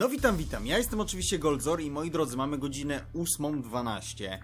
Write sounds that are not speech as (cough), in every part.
No witam, witam. Ja jestem oczywiście Goldzor i moi drodzy, mamy godzinę 8.12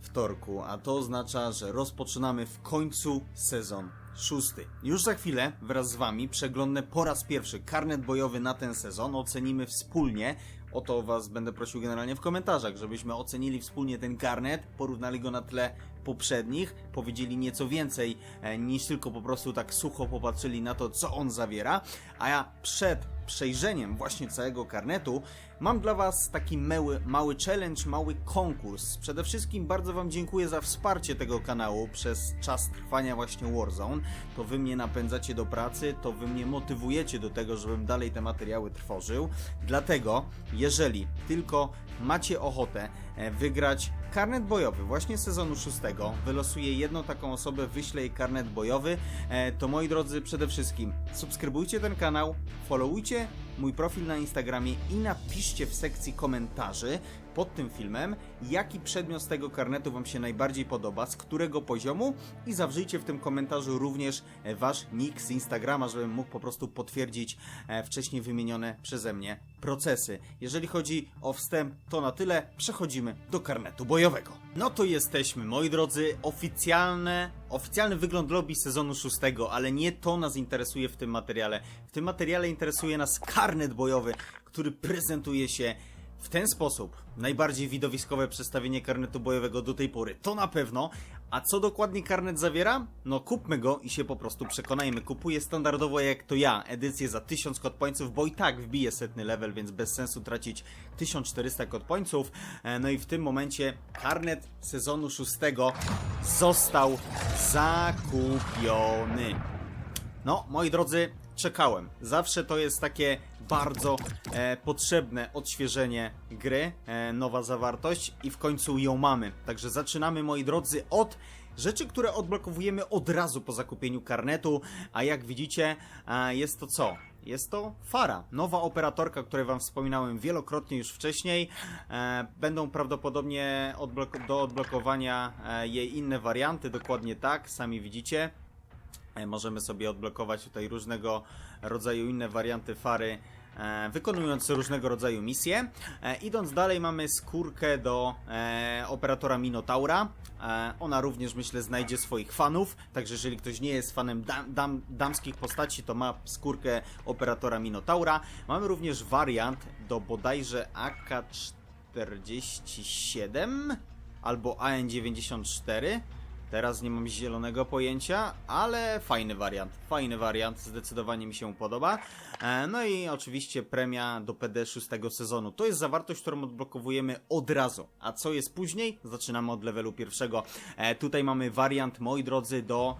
wtorku, a to oznacza, że rozpoczynamy w końcu sezon szósty. Już za chwilę wraz z wami przeglądnę po raz pierwszy karnet bojowy na ten sezon, ocenimy wspólnie. O to was będę prosił generalnie w komentarzach, żebyśmy ocenili wspólnie ten karnet, porównali go na tle poprzednich, powiedzieli nieco więcej e, niż tylko po prostu tak sucho popatrzyli na to, co on zawiera. A ja przed przejrzeniem właśnie całego karnetu mam dla Was taki mały, mały challenge, mały konkurs. Przede wszystkim bardzo Wam dziękuję za wsparcie tego kanału przez czas trwania właśnie Warzone. To Wy mnie napędzacie do pracy, to Wy mnie motywujecie do tego, żebym dalej te materiały trwożył. Dlatego, jeżeli tylko macie ochotę e, wygrać karnet bojowy właśnie sezonu szóstego, wylosuję jedną taką osobę, wyślę jej karnet bojowy, e, to moi drodzy, przede wszystkim subskrybujcie ten kanał, followujcie mój profil na Instagramie i napiszcie w sekcji komentarzy pod tym filmem, jaki przedmiot z tego karnetu Wam się najbardziej podoba, z którego poziomu i zawrzyjcie w tym komentarzu również Wasz nick z Instagrama, żebym mógł po prostu potwierdzić e, wcześniej wymienione przeze mnie procesy. Jeżeli chodzi o wstęp, to na tyle. Przechodzimy do karnetu bojowego. No to jesteśmy, moi drodzy, oficjalne, oficjalny wygląd lobby sezonu szóstego, ale nie to nas interesuje w tym materiale. W tym materiale interesuje nas karnet bojowy, który prezentuje się w ten sposób najbardziej widowiskowe przedstawienie karnetu bojowego do tej pory. To na pewno. A co dokładnie karnet zawiera? No kupmy go i się po prostu przekonajmy. Kupuję standardowo jak to ja, edycję za 1000 kod pońców, bo i tak wbiję setny level, więc bez sensu tracić 1400 kod pońców. E, No i w tym momencie karnet sezonu szóstego został zakupiony. No, moi drodzy, czekałem. Zawsze to jest takie bardzo e, potrzebne odświeżenie gry, e, nowa zawartość i w końcu ją mamy. Także zaczynamy, moi drodzy, od rzeczy, które odblokowujemy od razu po zakupieniu karnetu, a jak widzicie, e, jest to co? Jest to Fara, nowa operatorka, o której Wam wspominałem wielokrotnie już wcześniej. E, będą prawdopodobnie odblok- do odblokowania e, jej inne warianty, dokładnie tak, sami widzicie. E, Możemy sobie odblokować tutaj różnego rodzaju inne warianty fary, e, wykonując różnego rodzaju misje. E, idąc dalej mamy skórkę do operatora Minotaura. Ona również myślę znajdzie swoich fanów, także jeżeli ktoś nie jest fanem dam, dam, damskich postaci, to ma skórkę operatora Minotaura. Mamy również wariant do bodajże AK-47 albo AN-94. Teraz nie mam zielonego pojęcia, ale fajny wariant. Fajny wariant, zdecydowanie mi się podoba. E, No i oczywiście premia do PD szóstego sezonu. To jest zawartość, którą odblokowujemy od razu. A co jest później? Zaczynamy od levelu pierwszego. E, Tutaj mamy wariant, moi drodzy, do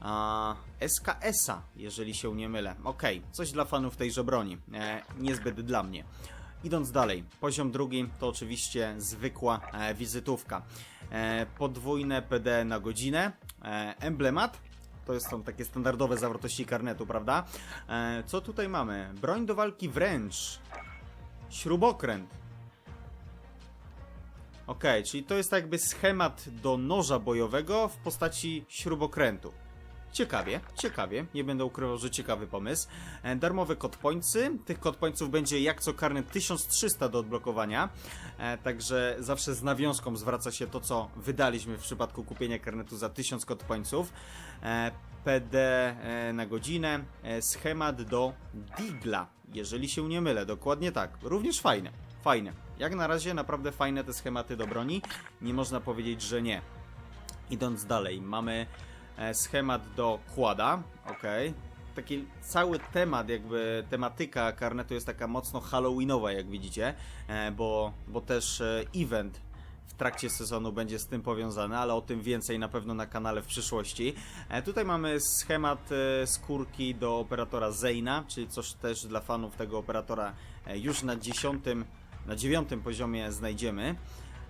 a, SKS-a, jeżeli się nie mylę. Okej, coś dla fanów tejże broni. E, niezbyt dla mnie. Idąc dalej, poziom drugi to oczywiście zwykła e, wizytówka. E, podwójne PD na godzinę, e, emblemat, to są takie standardowe zawartości karnetu, prawda? E, co tutaj mamy? Broń do walki wręcz, śrubokręt. Okej, czyli to jest jakby schemat do noża bojowego w postaci śrubokrętu. Ciekawie, ciekawie, nie będę ukrywał, że ciekawy pomysł. E, Darmowe kotpońcy, tych kotpońców będzie jak co karnet 1300 do odblokowania, e, także zawsze z nawiązką zwraca się to, co wydaliśmy w przypadku kupienia karnetu za 1000 kotpońców. E, PD na godzinę, schemat do Digla, jeżeli się nie mylę, dokładnie tak, również fajne, fajne. Jak na razie naprawdę fajne te schematy do broni, nie można powiedzieć, że nie. Idąc dalej, mamy schemat do kłada, ok. Taki cały temat, jakby tematyka karnetu jest taka mocno halloweenowa, jak widzicie, e, bo, bo też e, event w trakcie sezonu będzie z tym powiązany, ale o tym więcej na pewno na kanale w przyszłości. E, tutaj mamy schemat e, skórki do operatora Zeyna, czyli coś też dla fanów tego operatora e, już na dziesiątym, na dziewiątym poziomie znajdziemy.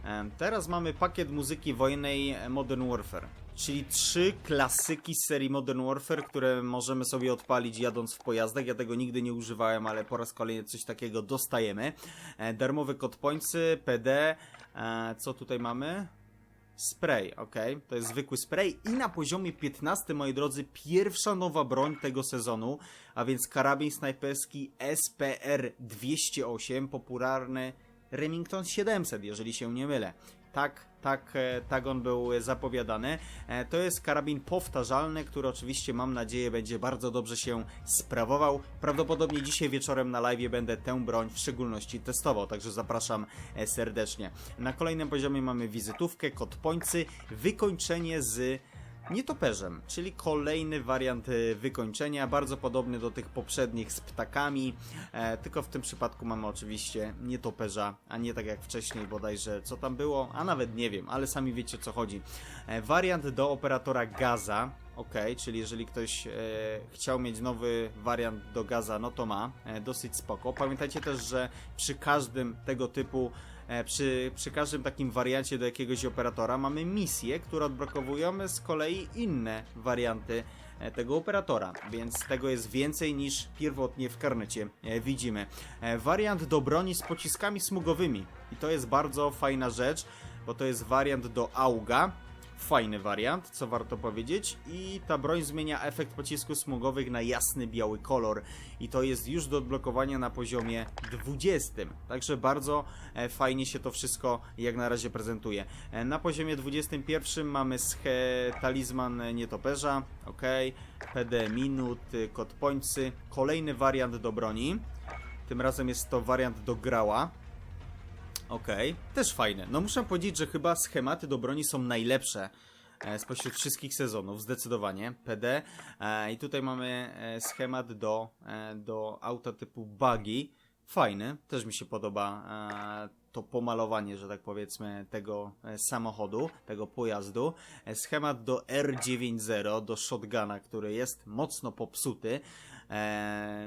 E, Teraz mamy pakiet muzyki wojennej Modern Warfare, czyli trzy klasyki z serii Modern Warfare, które możemy sobie odpalić jadąc w pojazdach. Ja tego nigdy nie używałem, ale po raz kolejny coś takiego dostajemy. E, Darmowe kod pońcy, PD, e, co tutaj mamy? spray, ok? To jest zwykły spray i na poziomie 15, moi drodzy, pierwsza nowa broń tego sezonu, a więc karabin snajperski SPR-208, popularny Remington 700, jeżeli się nie mylę. Tak, tak, e, tak on był zapowiadany. E, To jest karabin powtarzalny, który oczywiście mam nadzieję będzie bardzo dobrze się sprawował. Prawdopodobnie dzisiaj wieczorem na live będę tę broń w szczególności testował, także zapraszam e, serdecznie. Na kolejnym poziomie mamy wizytówkę, kod pońcy, wykończenie z nietoperzem, czyli kolejny wariant e, wykończenia, bardzo podobny do tych poprzednich z ptakami, e, tylko w tym przypadku mamy oczywiście nietoperza, a nie tak jak wcześniej bodajże co tam było, a nawet nie wiem, ale sami wiecie o co chodzi. E, wariant do operatora gaza, ok, czyli jeżeli ktoś e, chciał mieć nowy wariant do gaza, no to ma, e, dosyć spoko. Pamiętajcie też, że przy każdym tego typu E, Przy, przy każdym takim wariancie do jakiegoś operatora mamy misje, które odblokowujemy z kolei inne warianty e, tego operatora, więc tego jest więcej niż pierwotnie w karnecie e, widzimy. E, Wariant do broni z pociskami smugowymi i to jest bardzo fajna rzecz, bo to jest wariant do AUGA, fajny wariant, co warto powiedzieć. I ta broń zmienia efekt pocisków smugowych na jasny biały kolor. I to jest już do odblokowania na poziomie 20. Także bardzo e, fajnie się to wszystko jak na razie prezentuje. E, na poziomie 21 mamy talizman nietoperza, ok, PD minut, y, kod pońcy, kolejny wariant do broni. Tym razem jest to wariant do grała. Okej, też fajne. No muszę powiedzieć, że chyba schematy do broni są najlepsze e, spośród wszystkich sezonów, zdecydowanie. PD. E, I tutaj mamy e, schemat do, do auta typu buggy. Fajny, też mi się podoba to pomalowanie, że tak powiedzmy, tego samochodu, tego pojazdu. Schemat do R90, do shotguna, który jest mocno popsuty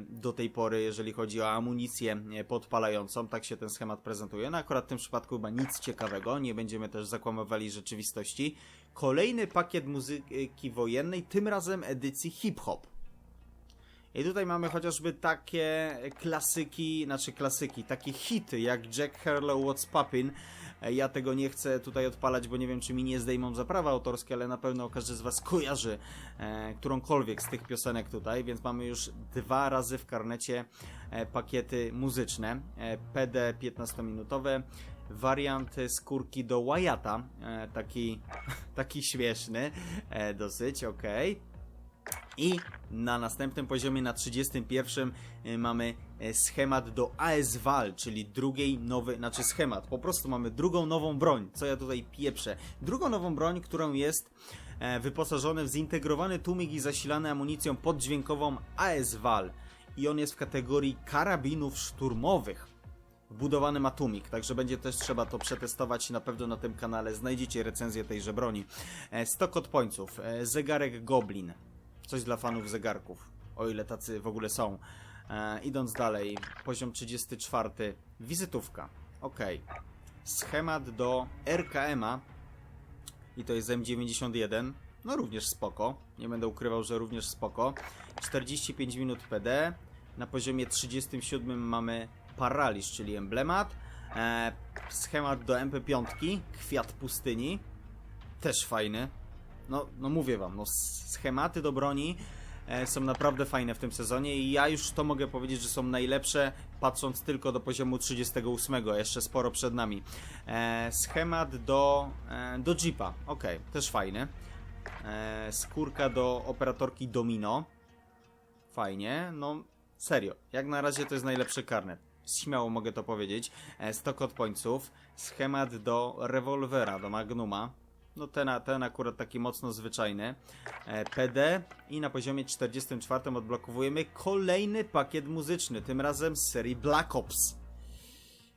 do tej pory, jeżeli chodzi o amunicję e, podpalającą. Tak się ten schemat prezentuje. No akurat w tym przypadku chyba nic ciekawego, nie będziemy też zakłamywali rzeczywistości. Kolejny pakiet muzyki wojennej, tym razem edycji hip-hop. I tutaj mamy chociażby takie klasyki, znaczy klasyki, takie hity jak Jack Harlow What's Poppin'. E, Ja tego nie chcę tutaj odpalać, bo nie wiem, czy mi nie zdejmą za prawa autorskie, ale na pewno każdy z Was kojarzy e, którąkolwiek z tych piosenek tutaj, więc mamy już dwa razy w karnecie e, pakiety muzyczne. E, PD 15-minutowe, wariant skórki do Wyatta, e, taki, (laughs) taki śmieszny, e, dosyć, okej. I na następnym poziomie, na 31, y, mamy e, schemat do AS-WAL, czyli drugiej nowej, znaczy schemat, po prostu mamy drugą nową broń, co ja tutaj pieprzę. Drugą nową broń, którą jest e, wyposażony w zintegrowany tłumik i zasilany amunicją poddźwiękową AS-WAL. I on jest w kategorii karabinów szturmowych wbudowany ma tłumik, także będzie też trzeba to przetestować na pewno na tym kanale. Znajdziecie recenzję tejże broni. E, 100 kod pońców, e, zegarek Goblin, coś dla fanów zegarków, o ile tacy w ogóle są. E, idąc dalej, poziom 34, wizytówka, ok. Schemat do RKM-a i to jest M91, no również spoko, nie będę ukrywał, że również spoko. 45 minut PD, na poziomie 37 mamy paraliż, czyli emblemat. E, schemat do MP5, kwiat pustyni, też fajny. No, no mówię wam, no schematy do broni e, są naprawdę fajne w tym sezonie i ja już to mogę powiedzieć, że są najlepsze, patrząc tylko do poziomu 38, jeszcze sporo przed nami. E, schemat do, e, do Jeepa, ok, też fajny. Skórka do operatorki Domino, fajnie, no serio, jak na razie to jest najlepszy karnet. Śmiało mogę to powiedzieć. E, 100 kod pońców, schemat do rewolwera, do Magnuma. No ten, ten akurat taki mocno zwyczajny. E, PD i na poziomie 44 odblokowujemy kolejny pakiet muzyczny, tym razem z serii Black Ops.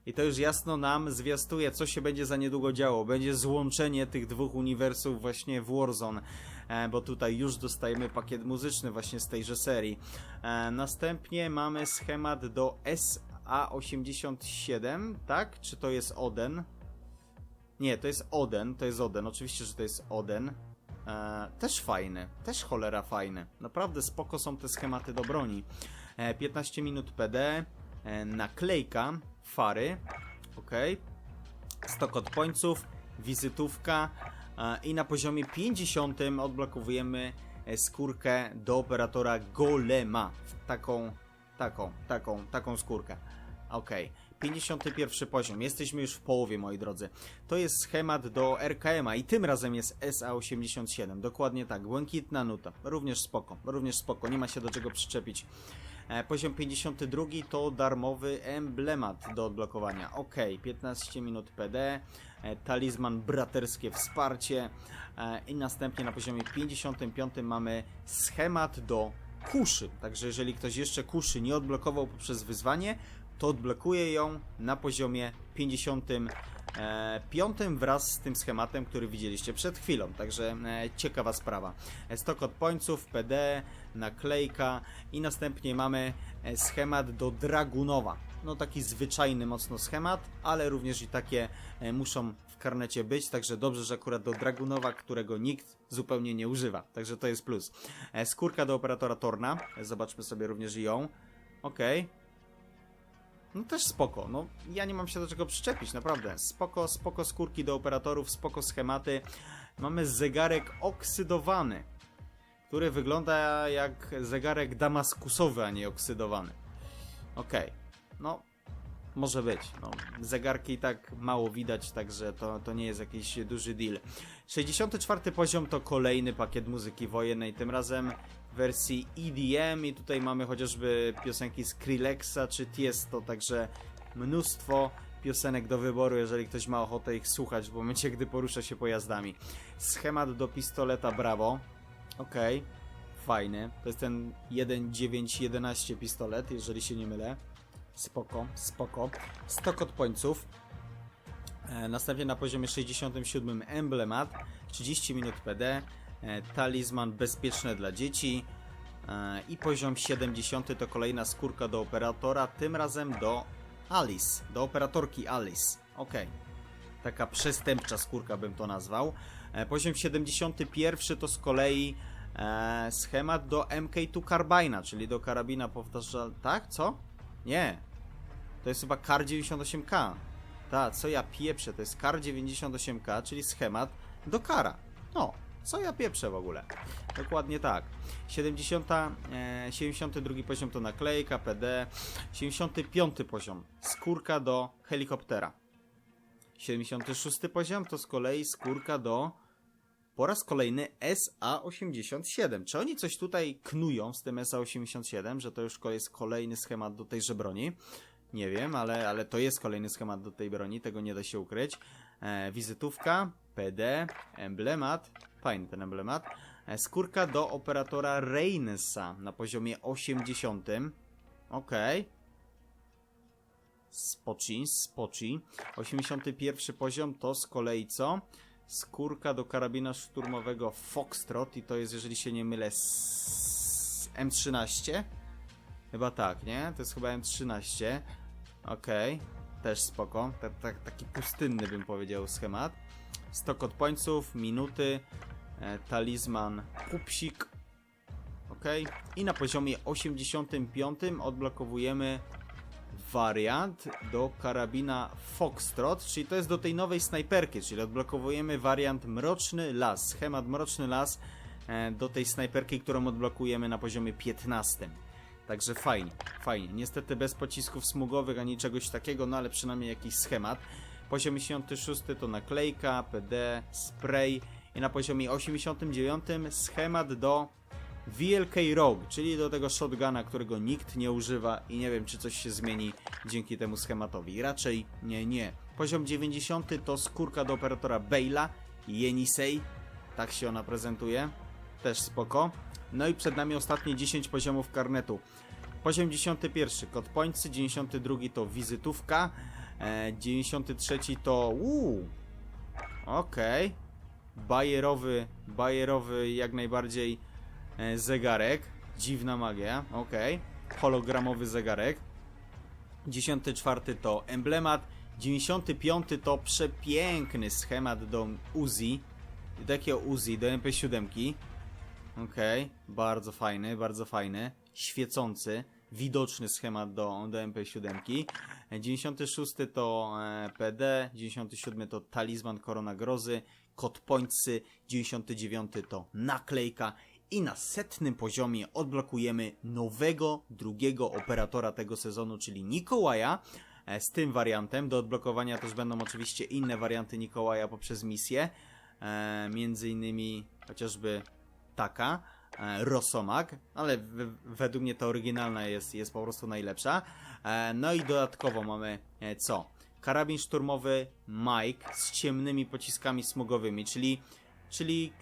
I to już jasno nam zwiastuje, co się będzie za niedługo działo. Będzie złączenie tych dwóch uniwersów właśnie w Warzone, e, bo tutaj już dostajemy pakiet muzyczny właśnie z tejże serii. E, Następnie mamy schemat do SA87, tak? Czy to jest Oden? Nie, to jest Oden, to jest Oden, oczywiście, że to jest Oden. E, też fajny, też cholera fajny. Naprawdę spoko są te schematy do broni. E, 15 minut PD, e, naklejka, fary, ok. 100 kod pońców, wizytówka, E, I na poziomie 50 odblokowujemy skórkę do operatora Golema. Taką, taką, taką, taką skórkę. Okej. 51 poziom. Jesteśmy już w połowie, moi drodzy. To jest schemat do RKM-a i tym razem jest SA87. Dokładnie tak. Błękitna nuta. Również spoko. Również spoko. Nie ma się do czego przyczepić. E, Poziom 52 to darmowy emblemat do odblokowania. Ok, 15 minut PD, e, talizman braterskie wsparcie e, i następnie na poziomie 55 mamy schemat do kuszy. Także jeżeli ktoś jeszcze kuszy nie odblokował poprzez wyzwanie, to odblokuje ją na poziomie 55 wraz z tym schematem, który widzieliście przed chwilą. Także e, ciekawa sprawa. E, Stok od pońców, PD, naklejka i następnie mamy e, schemat do Dragunowa. No taki zwyczajny mocno schemat, ale również i takie e, muszą w karnecie być, także dobrze, że akurat do Dragunowa, którego nikt zupełnie nie używa. Także to jest plus. E, Skórka do operatora Torna. E, Zobaczmy sobie również ją. Okej. No też spoko, no ja nie mam się do czego przyczepić, naprawdę. Spoko, spoko skórki do operatorów, spoko schematy. Mamy zegarek oksydowany, który wygląda jak zegarek damaskusowy, a nie oksydowany. Okej, no może być. No, zegarki tak mało widać, także to, to nie jest jakiś duży deal. 64 poziom to kolejny pakiet muzyki wojennej, tym razem wersji EDM i tutaj mamy chociażby piosenki Skrillexa czy Tiesto, także mnóstwo piosenek do wyboru, jeżeli ktoś ma ochotę ich słuchać w momencie, gdy porusza się pojazdami. Schemat do pistoleta Bravo. Okej, fajny. To jest ten 1.9.11 pistolet, jeżeli się nie mylę. Spoko, spoko. Stok od pońców. E, Następnie na poziomie 67 emblemat, 30 minut PD, talizman bezpieczne dla dzieci e, i poziom 70 to kolejna skórka do operatora, tym razem do Alice, do operatorki Alice. Ok, taka przestępcza skórka bym to nazwał. E, Poziom 71 to z kolei e, schemat do MK2 Carbina, czyli do karabina powtarzal... Tak? Co? Nie. To jest chyba KAR 98K. Tak, co ja pieprzę, to jest KAR 98K, czyli schemat do kara. No, co ja pieprzę w ogóle. Dokładnie tak. 70, e, 72 poziom to naklejka, PD. 75 poziom, skórka do helikoptera. 76 poziom to z kolei skórka do po raz kolejny SA-87. Czy oni coś tutaj knują z tym SA-87, że to już jest kolejny schemat do tejże broni? Nie wiem, ale, ale to jest kolejny schemat do tej broni, tego nie da się ukryć. E, wizytówka, PD, emblemat, fajny ten emblemat. E, skórka do operatora Reinesa na poziomie 80. Okej. Spoci, spoci. 81 poziom to z kolei co? Skórka do karabina szturmowego Foxtrot i to jest, jeżeli się nie mylę, s- M13. Chyba tak, nie? To jest chyba M13. Okej, też spoko. Ta, ta, taki pustynny bym powiedział schemat. Stok od pońców, minuty, e, talizman, pupsik. Okej. I na poziomie 85 odblokowujemy wariant do karabina Foxtrot, czyli to jest do tej nowej snajperki, czyli odblokowujemy wariant Mroczny Las, schemat Mroczny Las e, do tej snajperki, którą odblokujemy na poziomie 15. Także fajnie, fajnie. Niestety bez pocisków smugowych ani czegoś takiego, no ale przynajmniej jakiś schemat. Poziom 86 to naklejka, PD, spray i na poziomie 89 schemat do VLK Rogue, czyli do tego shotguna, którego nikt nie używa i nie wiem, czy coś się zmieni dzięki temu schematowi. Raczej nie, nie. Poziom 90 to skórka do operatora Bale'a, Jenisei, tak się ona prezentuje, też spoko. No i przed nami ostatnie 10 poziomów karnetu. Poziom 91 kod pońcy, 92 to wizytówka, e, 93 to uuu, okej, bajerowy, bajerowy jak najbardziej e, zegarek, dziwna magia, okej, hologramowy zegarek, 94 to emblemat, 95 to przepiękny schemat do Uzi, do Uzi, do MP7, Okej, bardzo fajny, bardzo fajny, świecący, widoczny schemat do, do MP7. E, 96 to e, PD, 97 to Talizman Korona Grozy, kod pointsy, 99 to naklejka i na setnym poziomie odblokujemy nowego, drugiego operatora tego sezonu, czyli Nikołaja. E, Z tym wariantem do odblokowania też będą oczywiście inne warianty Nikołaja poprzez misję, e, między innymi chociażby taka, e, Rosomak, ale w, według mnie ta oryginalna jest, jest po prostu najlepsza. E, no i dodatkowo mamy e, co? Karabin szturmowy Mike z ciemnymi pociskami smogowymi, czyli, czyli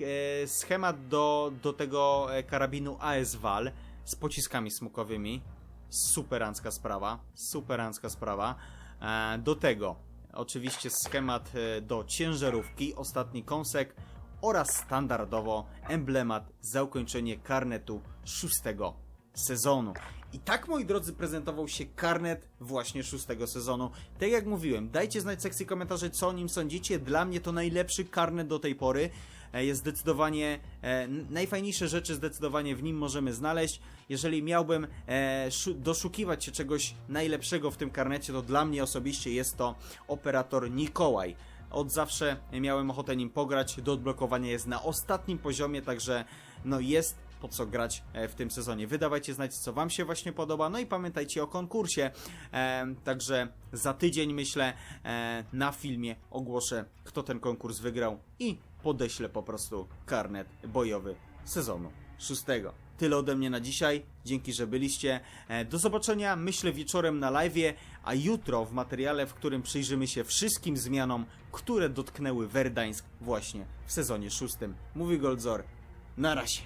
e, schemat do, do tego e, karabinu AS Val z pociskami smokowymi. Superancka sprawa, superancka sprawa. E, do tego oczywiście schemat do ciężarówki, ostatni kąsek oraz standardowo emblemat za ukończenie karnetu szóstego sezonu. I tak, moi drodzy, prezentował się karnet właśnie szóstego sezonu. Tak jak mówiłem, dajcie znać w sekcji komentarzy, co o nim sądzicie. Dla mnie to najlepszy karnet do tej pory. E, Jest zdecydowanie, e, najfajniejsze rzeczy zdecydowanie w nim możemy znaleźć. Jeżeli miałbym e, szu- doszukiwać się czegoś najlepszego w tym karnecie, to dla mnie osobiście jest to operator Nikołaj. Od zawsze miałem ochotę nim pograć, do odblokowania jest na ostatnim poziomie, także no jest po co grać e, w tym sezonie. Wydawajcie znać, co Wam się właśnie podoba, no i pamiętajcie o konkursie. E, także za tydzień, myślę, e, na filmie ogłoszę, kto ten konkurs wygrał i podeślę po prostu karnet bojowy sezonu szóstego. Tyle ode mnie na dzisiaj. Dzięki, że byliście. Do zobaczenia, myślę, wieczorem na live, a jutro w materiale, w którym przyjrzymy się wszystkim zmianom, które dotknęły Werdańsk właśnie w sezonie szóstym. Mówi Goldzor. Na razie.